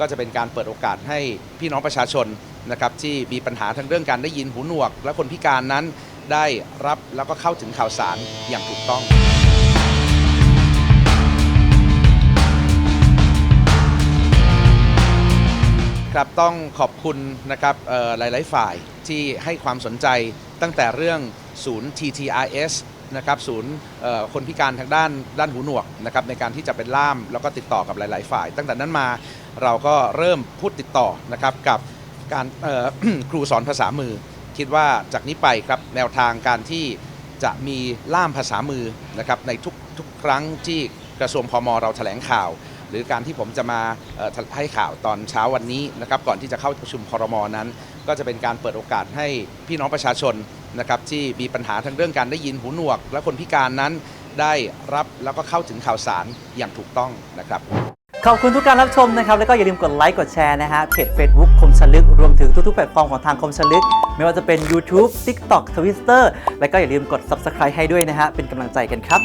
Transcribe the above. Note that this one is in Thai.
ก็จะเป็นการเปิดโอกาสให้พี่น้องประชาชนนะครับที่มีปัญหาทางเรื่องการได้ยินหูหนวก และคนพิการนั้นได้รับแล้วก็เข้าถึงข่าวสารอย่างถูกต้องครับต้องขอบคุณนะครับหลาย ๆ ฝ่ายที่ให้ความสนใจตั้งแต่เรื่องศูนย์ TTRS นะครับศูนย์คนพิการทางด้านด้านหูหนวกนะครับในการที่จะเป็นล่ามแล้วก็ติดต่อกับหลาย ๆ ฝ่าย ตั้งแต่นั้นมาเราก็เริ่มพูดติดต่อนะครับกับการครูสอนภาษามือ คิดว่าจากนี้ไปครับแนวทางการที่จะมีล่ามภาษามือนะครับในทุกทุกครั้งที่กระทรวงพมเราแถลงข่าว หรือการที่ผมจะมาให้ข่าวตอนเช้าวันนี้นะครับก่อนที่จะเข้าประชุมครมนั้น ก็จะเป็นการเปิดโอกาสให้พี่น้องประชาชนนะครับที่มีปัญหาทางเรื่องการได้ยินหูหนวก และคนพิการนั้นได้รับแล้วก็เข้าถึงข่าวสารอย่างถูกต้องนะครับขอบคุณทุกการรับชมนะครับ แล้วก็อย่าลืมกดไลค์กดแชร์นะฮะเพจ Facebook คมชลึก รวมถึงทุกๆแพลตฟอร์มของทางคมชลึก ไม่ว่าจะเป็น YouTube TikTok Twitter แล้วก็อย่าลืมกด Subscribe ให้ด้วยนะฮะเป็นกำลังใจกันครับ